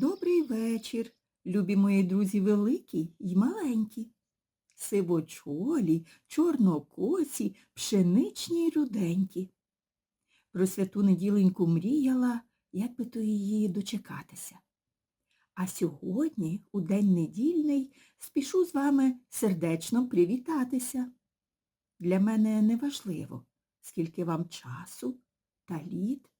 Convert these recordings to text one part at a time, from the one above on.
Добрий вечір, любі мої друзі великі й маленькі. Сивочолі, чорнокосі, пшеничні й руденькі. Про святу неділеньку мріяла, як би то її дочекатися. А сьогодні, у день недільний, спішу з вами сердечно привітатися. Для мене не важливо, скільки вам часу та літ,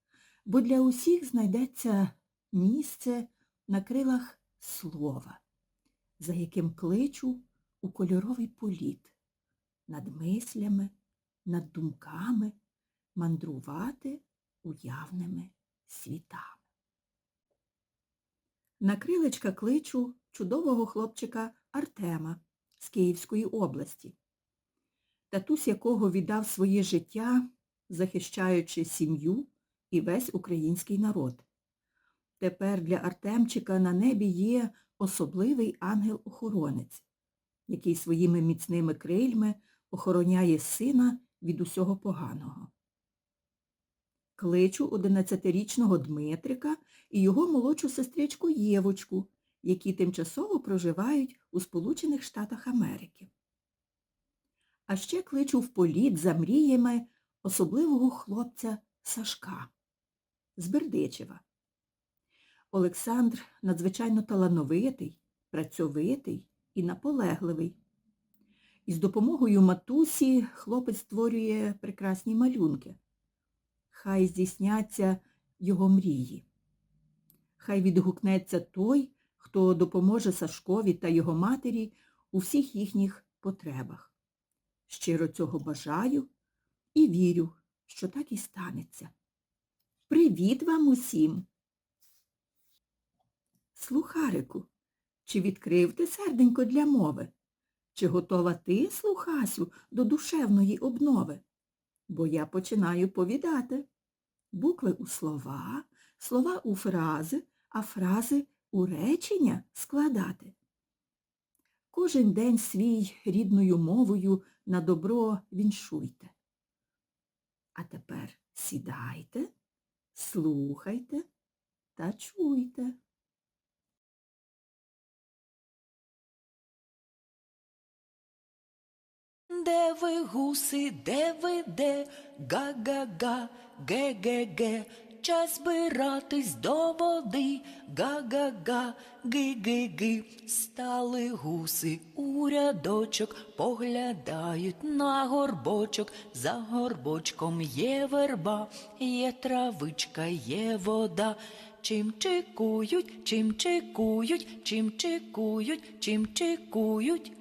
бо для усіх знайдеться місце на крилах слова, за яким кличу у кольоровий політ, над мислями, над думками мандрувати уявними світами. На крилечка кличу чудового хлопчика Артема з Київської області, татусь якого віддав своє життя, захищаючи сім'ю і весь український народ. Тепер для Артемчика на небі є особливий ангел-охоронець, який своїми міцними крильми охороняє сина від усього поганого. Кличу одинадцятирічного Дмитрика і його молодшу сестричку Євочку, які тимчасово проживають у Сполучених Штатах Америки. А ще кличу в політ за мріями особливого хлопця Сашка з Бердичева. Олександр надзвичайно талановитий, працьовитий і наполегливий. І з допомогою матусі хлопець створює прекрасні малюнки. Хай здійсняться його мрії. Хай відгукнеться той, хто допоможе Сашкові та його матері у всіх їхніх потребах. Щиро цього бажаю і вірю, що так і станеться. Привіт вам усім! Слухарику, чи відкрив ти серденько для мови? Чи готова ти, слухасю, до душевної обнови? Бо я починаю повідати. Букви у слова, слова у фрази, а фрази у речення складати. Кожен день свій рідною мовою на добро віншуйте. А тепер сідайте, слухайте та чуйте. Де ви гуси, де ви де, га-га-га, ге-ге-ге, час збиратись до води, га-га-га, ги-ги-ги, стали гуси у рядочок, поглядають на горбочок, за горбочком є верба, є травичка, є вода. Чим чекують, чим чекують, чим чекують, чим чекують.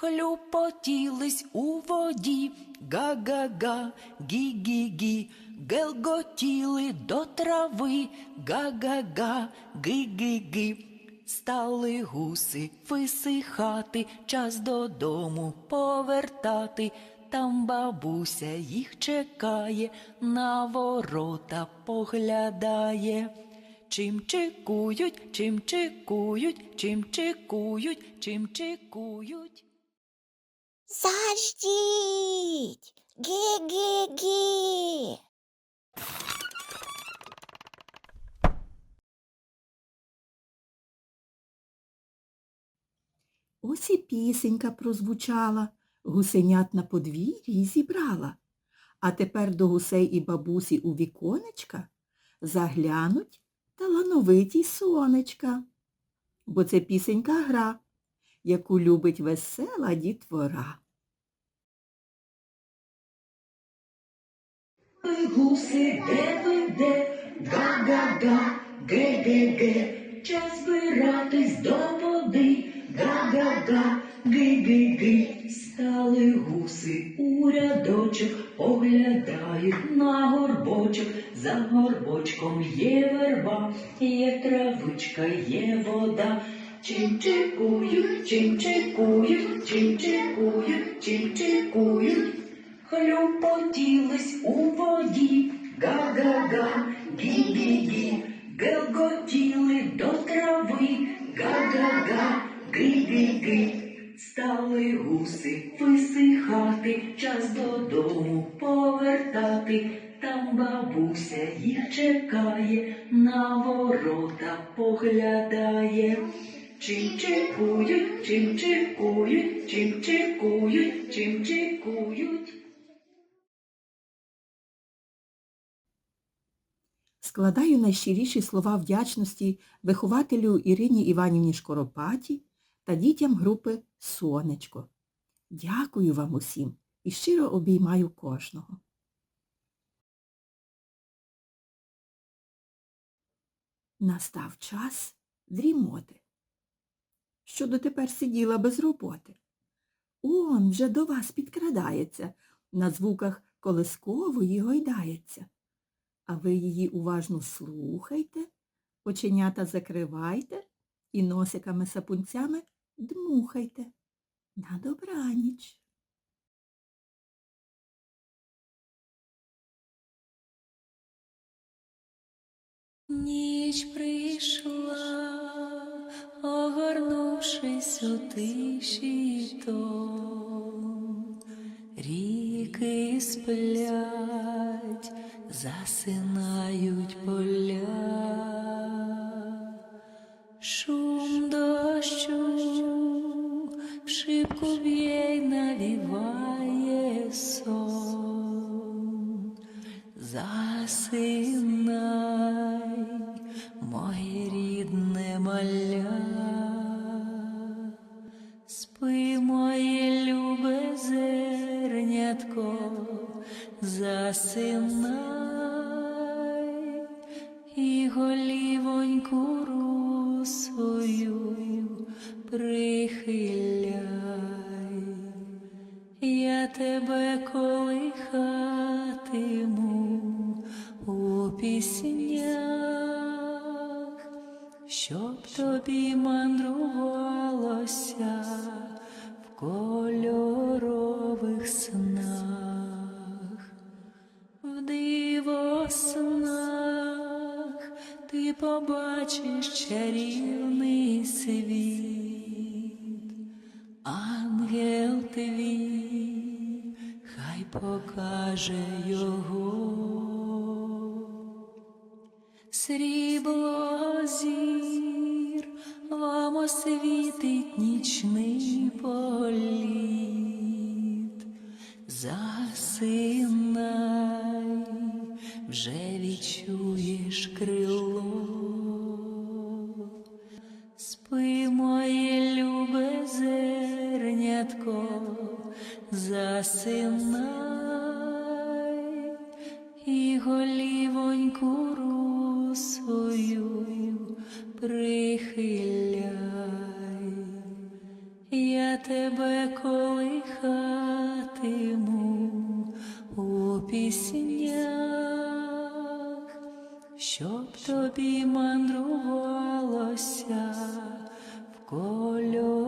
Хлюпотілись у воді, га-га-га, гі-гі-гі, гелготіли до трави, га-га-га, ги-ги-ги. Стали гуси висихати, час додому повертати. Там бабуся їх чекає, на ворота поглядає. Чим чекують, чим чекують, чим чекують, чим чекують. Заждіть! Ге-ге-ге! Ось і пісенька прозвучала, гусенят на подвір'ї зібрала. А тепер до гусей і бабусі у віконечка заглянуть талановиті сонечка. Бо це пісенька гра, яку любить весела дітвора. Гуси, де ви де, га-га-га, ге-ге-ге, час збиратись до води, га-га-га, ги-ги-ги, стали гуси у рядочок, поглядають на горбочок, за горбочком є верба, є травичка, є вода. Чим чекують, чим чекують, Хлюпотілись у воді, га-га-га, гі-гі-гі, гелготіли до трави, га-га-га, ги-ги-ги. Стали гуси висихати, час додому повертати, там бабуся їх чекає, на ворота поглядає. Чим чекують, чим чекують, чим чекують, чим чекують. Складаю найщиріші слова вдячності вихователю Ірині Іванівні Шкоропаті та дітям групи Сонечко. Дякую вам усім і щиро обіймаю кожного. Настав час дрімоти. Що дотепер сиділа без роботи. Он вже до вас підкрадається, на звуках колискової гойдається. А ви її уважно слухайте, оченята закривайте і носиками сапунцями дмухайте. На добраніч. Ніч прийшла, огорнувшись у тиші тон. Ріки сплять, засинають поля. Шум дощу в шибку б'є навіває сон. Засинай, моє рідне маля, голівоньку русою прихиляй. Я тебе колихатиму у піснях, щоб тобі мандрувалося покаже його, срібло зір вам освітить нічний політ. Засинай, вже відчуєш крило. Спи, моє любе зернятко, засинай прихиляй. Я тебе колихатиму у піснях, щоб тобі мандрувалося в кольорових